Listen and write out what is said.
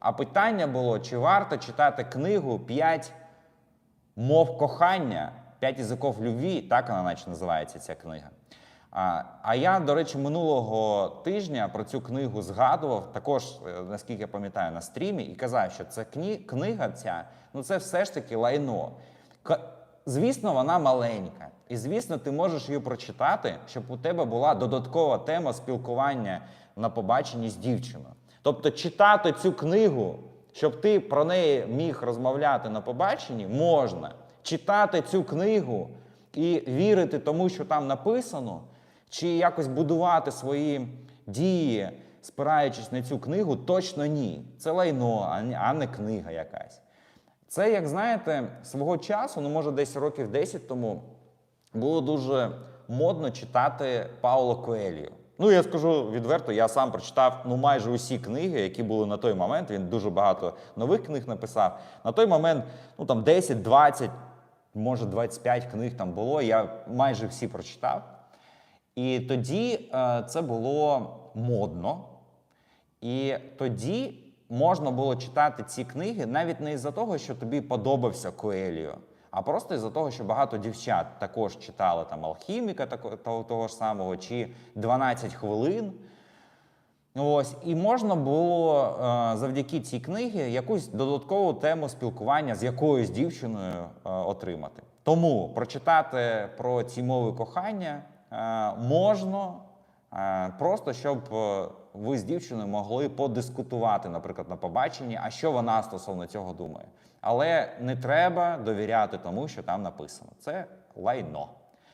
А питання було, чи варто читати книгу «П'ять мов кохання, «П'ять язиків любві, так вона наче називається ця книга. А, а я, до речі, минулого тижня про цю книгу згадував, також, е, наскільки я пам'ятаю, на стрімі, і казав, що ця книга ця, ну це все ж таки лайно. Звісно, вона маленька. І звісно, ти можеш її прочитати, щоб у тебе була додаткова тема спілкування на побаченні з дівчиною. Тобто читати цю книгу, щоб ти про неї міг розмовляти на побаченні, можна. Читати цю книгу і вірити тому, що там написано, чи якось будувати свої дії, спираючись на цю книгу, точно ні. Це лайно, а не- книга якась. Це, як знаєте, свого часу, ну може десь років 10 тому, було дуже модно читати Пауло Коелію. Ну, я скажу відверто, я сам прочитав ну, майже усі книги, які були на той момент. Він дуже багато нових книг написав. На той момент, ну там 10, 20, може 25 книг там було. Я майже всі прочитав. І тоді е, це було модно. І тоді можна було читати ці книги навіть не із-за того, що тобі подобався Коеліо, а просто із-за того, що багато дівчат також читали там алхіміка того, того ж самого, чи 12 хвилин. Ось, і можна було е, завдяки цій книгі якусь додаткову тему спілкування з якоюсь дівчиною е, отримати. Тому прочитати про ці мови кохання е, можна, просто щоб е, ви з дівчиною могли подискутувати, наприклад, на побаченні, а що вона стосовно цього думає. Але не треба довіряти тому, що там написано. Це лайно.